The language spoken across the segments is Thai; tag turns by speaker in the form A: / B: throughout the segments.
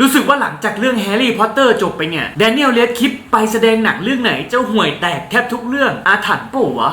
A: รู้สึกว่าหลังจากเรื่องแฮร์รี่พอตเตอร์จบไปเนี่ยแดเนียลเลดคลิปไปแสดงหนังเรื่องไหนเจ้าห่วยแตกแทบทุกเรื่องอาถรรพ์ปู่วะ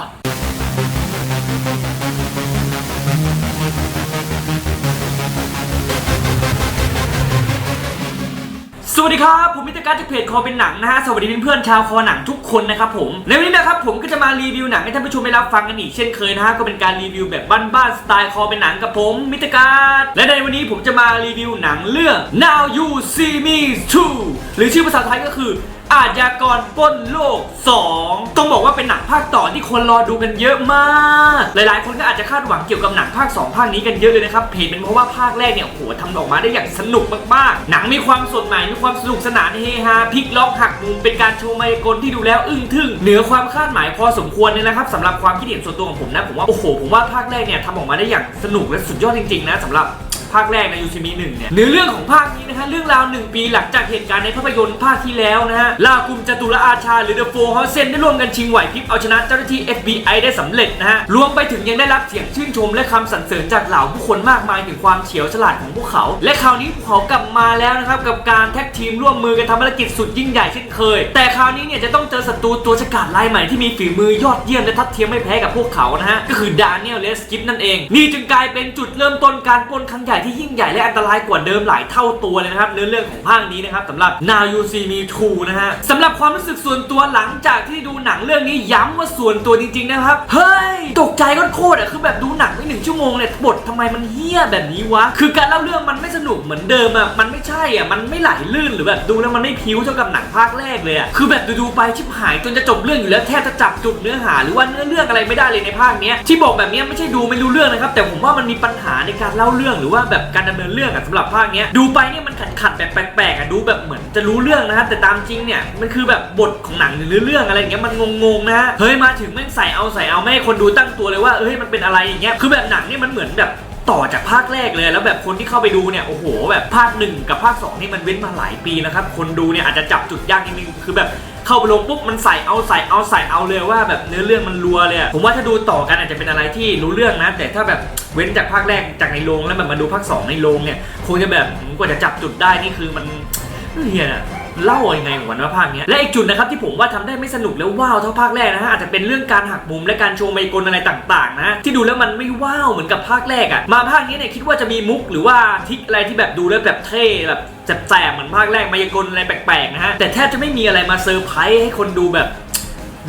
A: วัสดีครับ ผมมิตรการจากเพจคอเป็นหนังนะฮะ สวัสดีเพื่อนๆชาวคอหนังทุกคนนะครับผม ในวันนี้นะครับผมก็จะมารีวิวหนังให้ท่านผู้ชมได้รับฟังกันอีกเช่นเคยนะฮะ ก็เป็นการรีวิวแบบบ้านๆสไตล์คอเป็นหนังกับผมมิตรการและในวันนี้ผมจะมารีวิวหนังเรื่อง Now You See Me Too หรือชื่อภาษาไทยก็คือ อาชญากรปล้นโลก 2 ต้องบอกว่าเป็นหนังภาคต่อที่คนรอดูกันเยอะมาก หลายๆ คนก็อาจจะคาดหวังเกี่ยวกับหนังภาค 2 ภาคนี้กันเยอะเลยนะครับเหตุเป็นเพราะว่าภาคแรกเนี่ยโอ้โหทำออกมาได้อย่างสนุกมากๆ หนังมีความสดใหม่ มีความสนุกสนานเฮฮาพลิกล็อกหักมุม เป็นการโชว์มายากลที่ดูแล้วอึ้งทึ่งเหนือความคาดหมายพอสมควรเลยนะครับสำหรับความคิดเห็นส่วนตัวของผมนะผมว่าโอ้โหผมว่าภาคแรกเนี่ยทำออกมาได้อย่างสนุกและสุดยอดจริงๆนะสำหรับ ภาคแรกในยูซีมีหนึ่งเนี่ยเนื้อเรื่องของภาคนี้นะฮะเรื่องราวหนึ่งปีหลังจากเหตุการณ์ในภาพยนตร์ภาคที่แล้วนะฮะลากุมจตุรอาชาหรือเดอะโฟร์ฮอเซนได้ร่วมกันชิงไหวพริบเอาชนะเจ้าหน้าที่ FBI ได้สำเร็จนะฮะรวมไปถึงยังได้รับเสียงชื่นชมและคำสรรเสริญจากเหล่าผู้คนมากมายถึงความเฉียวฉลาดของพวกเขา และคราวนี้พวกเขากลับมาแล้วนะครับกับการแท็กทีมร่วมมือกันทำภารกิจสุดยิ่งใหญ่เช่นเคย แต่คราวนี้เนี่ยจะต้องเจอศัตรูตัวฉกาจรายใหม่ที่มีฝีมือยอดเยี่ยมและทัดเทียมไม่แพ้กับพวกเขานะฮะก็คือดานิเอลเลสกิฟนั่นเอง นี่จึงกลายเป็นจุดเริ่มต้นการปล้นครั้งใหญ่ที่ยิ่งใหญ่และอันตรายกว่าเดิมหลายเท่าตัวเลยนะครับเนื้อเรื่องของภาคนี้นะครับสำหรับ Now You See Me Too นะฮะสำหรับความรู้สึกส่วนตัวหลังจากที่ดูหนังเรื่องนี้ย้ำว่าส่วนตัวจริงๆนะครับเฮ้ยตกใจก็โคตรอะคือแบบดูหนังไม่หนึ่งชั่วโมงเนี่ยบททำไมมันเฮี้ยแบบนี้วะคือการเล่าเรื่องมันไม่สนุกเหมือนเดิมอะมันไม่ใช่อะมันไม่ไหลลื่นหรือแบบดูแล้วมันไม่พิ้วเท่ากับหนังภาคแรกเลยอะคือแบบดูๆไปชิบหายจนจะจบเรื่องอยู่แล้วแทบจะจับจุดเนื้อหาหรือว่าเนื้อเรื่องอะไรไม่ได้เลยในภาคเนี้ยที่บอกแบบนี้ไม่ใช่ดูไม่รู้เรื่องนะครับแต่ผมว่ามันมีปัญหาในการเล่าเรื่องหรือว่าแบบการดำเนินเรื่องอะสำหรับภาคเนี้ยดูไปเนี่ยมันขัดขัดแบบแปลกๆอะดูแบบเหมือนจะรู้เรื่องนะฮะแต่ตามจริงเนี่ยมันคือแบบบทของหนังหรือเรื่องอะไรอย่างเงี้ยมันงงๆนะฮะเฮ้ยมาถึงแม่งใส่เอาใส่เอาไม่ให้คนดูตั้งตัวเลยว่าเอ้ยมันเป็นอะไรอย่างเงี้ยคือแบบหนังนี่มันเหมือนแบบต่อจากภาคแรกเลยแล้วแบบคนที่เข้าไปดูเนี่ยโอ้โห แบบภาคหนึ่งกับภาค2นี่มันเว้นมาหลายปีนะครับคนดูเนี่ยอาจจะจับจุดยากนิดนึงคือแบบ เข้าไปลงปุ๊บมันใส่เอาใส่เอาใส่เอาเลยว่าแบบเนื้อเรื่องมันรัวเลยอะผมว่าถ้าดูต่อกันอาจจะเป็นอะไรที่รู้เรื่องนะ แต่ถ้าแบบเว้นจากภาคแรกจากในโรงแล้วแบบมาดูภาค2ในโรงเนี่ยคงจะแบบกว่าจะจับจุดได้นี่คือมันเฮียนะ เล่ายังไงของวันว่าภาคเนี้ยและอีกจุดนะครับที่ผมว่าทำได้ไม่สนุกแล้วว้าวเท่าภาคแรกนะฮะอาจจะเป็นเรื่องการหักมุมและการโชว์ไมกลอะไรต่างๆนะที่ดูแล้วมันไม่ว้าวเหมือนกับภาคแรกอะมาภาคนี้เนี่ยคิดว่าจะมีมุกหรือว่าทิกอะไรที่แบบดูแล้วแบบเท่แบบแสบๆเหมือนภาคแรกมายากลอะไรแปลกๆนะฮะแต่แทบจะไม่มีอะไรมาเซอร์ไพรส์ให้คนดูแบบ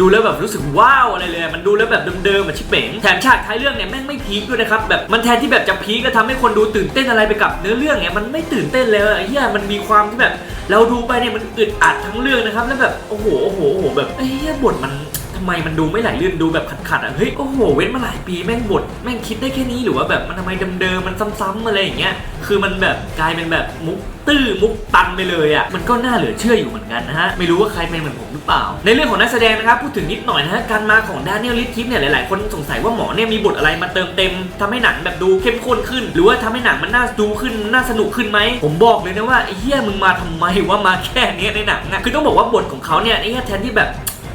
A: ดูแล้วแบบรู้สึกว้าวอะไรเลย มันดูแล้วแบบเดิมๆเหมือนชิเป๋งแถมฉากท้ายเรื่องเนี่ยแม่งไม่พีคด้วยนะครับแบบมันแทนที่แบบจะพีคก็ทำให้คนดูตื่นเต้นอะไรไปกับเนื้อเรื่องเนี่ยมันไม่ตื่นเต้นเลยไอ้เหี้ยมันมีความที่แบบ เราดูไปเนี่ยมันอึดอัดทั้งเรื่องนะครับแล้วแบบโอ้โหโอ้โหโอ้โหแบบไอ้เหี้ยบทมัน ทำไมมันดูไม่ไหลลื่นดูแบบขัดๆอะเฮ้ยโอ้โหเว้นมาหลายปีแม่งบทแม่งคิดได้แค่นี้หรือว่าแบบมันทำไมเดิมๆมันซ้ำๆอะไรอย่างเงี้ยคือมันแบบกลายเป็นแบบมุกตื้อมุกตันไปเลยอะมันก็น่าเหลือเชื่ออยู่เหมือนกันนะฮะ ไม่รู้ว่าใครเป็นเหมือนผมหรือเปล่า ในเรื่องของนักแสดงนะครับพูดถึงนิดหน่อยนะฮะ การมาของดานิเอลลิทคิปเนี่ยหลายๆ คนสงสัยว่าหมอเนี่ยมีบทอะไรมาเติมเต็มทำให้หนังแบบดูเข้มข้นขึ้น หรือว่าทำให้หนังมันน่าดูขึ้นน่าสนุกขึ้นไหม ผมบอกเลยนะว่าไอ้เหี้ยมึงมาทำไมว่ามาแค่นี้ในหนังอะคือต้องบอกว่าบทของเขาเนี่ยไอ้เหี้ยแทนที่แบบ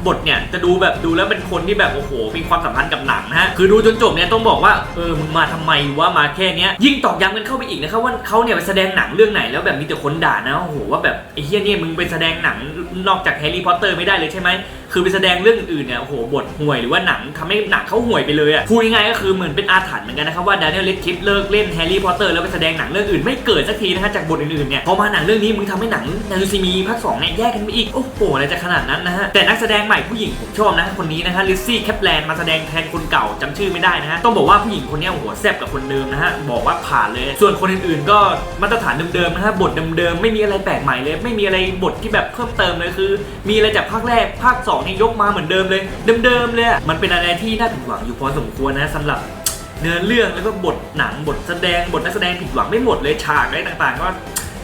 A: บทเนี่ยจะดูแบบดูแล้วเป็นคนที่แบบโอ้โห มีความสัมพันธ์กับหนังนะฮะคือดูจนจบเนี่ยต้องบอกว่าเออมึงมาทำไมว่ามาแค่เนี้ยยิ่งตอกย้ำกันเข้าไปอีกนะครับว่าเขาเนี่ยไปแสดงหนังเรื่องไหนแล้วแบบมีแต่คนด่านะโอ้โหว่าแบบไอ้เฮียเนี่ยมึงไปแสดงหนังนอกจากแฮร์รี่พอตเตอร์ไม่ได้เลยใช่ไหม คือไปแสดงเรื่องอื่นเนี่ยโอ้โหบทห่วยหรือว่าหนังทำให้หนังเขาห่วยไปเลยอะพูดง่ายก็คือเหมือนเป็นอาถรรพ์เหมือนกันนะครับว่าดานิเอลเลดคิปเลิกเล่นแฮร์รี่พอตเตอร์แล้วไปแสดงหนังเรื่องอื่นไม่เกิดสักทีนะฮะจากบทอื่นๆเนี่ยพอมาหนังเรื่องนี้มึงทำให้หนังนายูซีมีภาคสองเนี่ยแยกกันไปอีกโอ้โหอะไรจะขนาดนั้นนะฮะแต่นักแสดงใหม่ผู้หญิงผมชอบนะคนนี้นะฮะลิซซี่แคปแลนมาแสดงแทนคนเก่าจำชื่อไม่ได้นะฮะต้องบอกว่าผู้หญิงคนนี้โอ้โหแซ่บกับคนเดิมนะฮะบอกว่าผ่านเลย ส่วนคนอื่นๆ ก็มาตรฐานเดิมๆนะฮะบทเดิมๆไม่มีอะไรแปลกใหม่เลย ไม่มีอะไรบทที่แบบเพิ่มเติมเลยคือ มีอะไรจากภาคแรกภาคสองนี่ยกมาเหมือนเดิมเลย เดิมๆเลยอะมันเป็นอะไรที่น่าผิดหวังอยู่พอสมควรนะสำหรับเนื้อเรื่องแล้วก็บทหนังบทแสดงบทนักแสดงผิดหวังไม่หมดเลยฉากอะไรต่างๆ ก็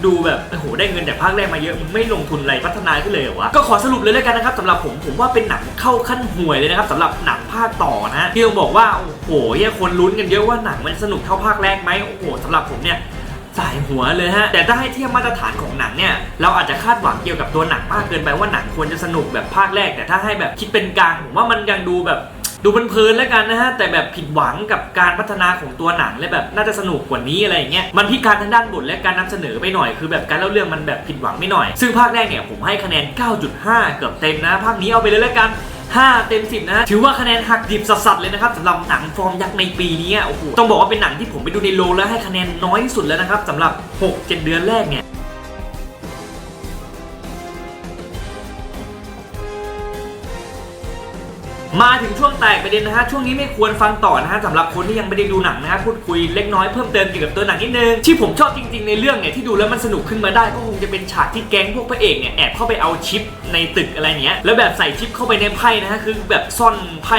A: ดูแบบโอ้โหได้เงินจากภาคแรกมาเยอะมึงไม่ลงทุนอะไรพัฒนาขึ้นเลยเหรอวะก็ขอสรุปเลยแล้วกันนะครับสำหรับผมผมว่าเป็นหนังเข้าขั้นห่วยเลยนะครับสำหรับหนังภาคต่อนะที่ต้องบอกว่าโอ้โหเหี้ยคนลุ้นกันเยอะว่าหนังมันสนุกเท่าภาคแรกไหมโอ้โหสำหรับผมเนี่ย สายหัวเลยฮะ แต่ถ้าให้เทียบมาตรฐานของหนังเนี่ย เราอาจจะคาดหวังเกี่ยวกับตัวหนังมากเกินไปว่าหนังควรจะสนุกแบบภาคแรก แต่ถ้าให้แบบคิดเป็นกลางผมว่ามันยังดูแบบดูเพลินๆแล้วกันนะฮะ แต่แบบผิดหวังกับการพัฒนาของตัวหนังและแบบน่าจะสนุกกว่านี้อะไรอย่างเงี้ยมันพิการทางด้านบทและการนำเสนอไปหน่อยคือแบบการเล่าเรื่องมันแบบผิดหวังไม่หน่อย ซึ่งภาคแรกเนี่ยผมให้คะแนน 9.5 เกือบเต็มนะ ภาคนี้เอาไปเลยแล้วกัน 5 เต็ม 10 นะ ถือว่าคะแนนหักดิบสัสๆเลยนะครับสำหรับหนังฟอร์มยักษ์ในปีนี้โอ้โหต้องบอกว่าเป็นหนังที่ผมไปดูในโรงแล้วให้คะแนนน้อยที่สุดแล้วนะครับสำหรับ 6-7 เดือนแรกเนี่ย มาถึงช่วงแตกประเด็นนะฮะช่วงนี้ไม่ควรฟังต่อนะฮะสำหรับคนที่ยังไม่ได้ดูหนังนะฮะพูดคุยเล็กน้อยเพิ่มเติมเกี่ยวกับตัวหนังนิดนึงที่ผมชอบจริงๆในเรื่องเนี่ยที่ดูแล้วมันสนุกขึ้นมาได้ก็คงจะเป็นฉากที่แก๊งพวกพระเอกเนี่ยแอบเข้าไปเอาชิปในตึกอะไรเงี้ยแล้วแบบใส่ชิปเข้าไปในไพ่นะฮะคือแบบซ่อนไพ่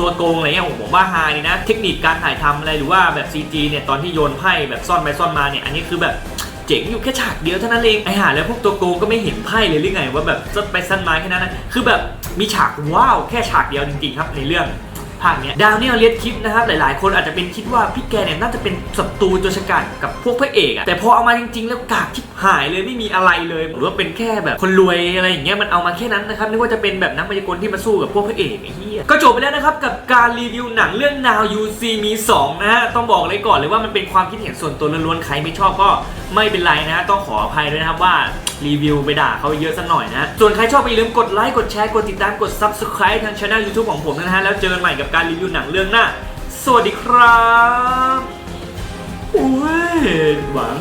A: ตัวโกงอะไรเงี้ยผมว่าฮาดีนะ เทคนิคการถ่ายทำอะไรหรือว่าแบบ CG เนี่ยตอนที่โยนไพ่แบบซ่อนไปซ่อนมาเนี่ยอันนี้คือแบบ เจ๋งอยู่แค่ฉากเดียวเท่านั้นเองไอ้ห่าแล้วพวกตัวโกงก็ไม่เห็นไพ่เลยหรือไงว่าแบบจะไปสั้นไม้แค่นั้นนะคือแบบมีฉากว้าวแค่ฉากเดียวจริงๆครับในเรื่องภาคเนี้ยดาวเนี่ยเลียดคิดนะครับหลายๆ คนอาจจะเป็นคิดว่าพี่แกเนี่ยน่าจะเป็นศัตรูตัวฉกาจกับพวกพระเอกอะแต่พอเอามาจริง ๆ แล้วกากชิบหายเลยไม่มีอะไรเลยหรือว่าเป็นแค่แบบคนรวยอะไรอย่างเงี้ยมันเอามาแค่นั้นนะครับนึกว่าจะเป็นแบบนักมายากลที่มาสู้กับพวกพระเอกไอ้เหี้ยก็จบไปแล้วนะครับกับการรีวิวหนังเรื่อง Now You See Me 2นะฮะต้องบอกเลยก่อนเลยว่ามันเป็นความคิดเห็นส่วนตัวล้วนๆใครไม่ชอบก็ ไม่เป็นไรนะต้องขออภัยด้วยนะครับว่ารีวิวไปด่าเขาเยอะสักหน่อยนะส่วนใครชอบอย่าลืมกดไลค์กดแชร์กดติดตามกด Subscribe ทางช่อง YouTube ของผมนะฮะแล้วเจอกันใหม่กับการรีวิวหนังเรื่องหน้า สวัสดีครับโอ้ยหวัง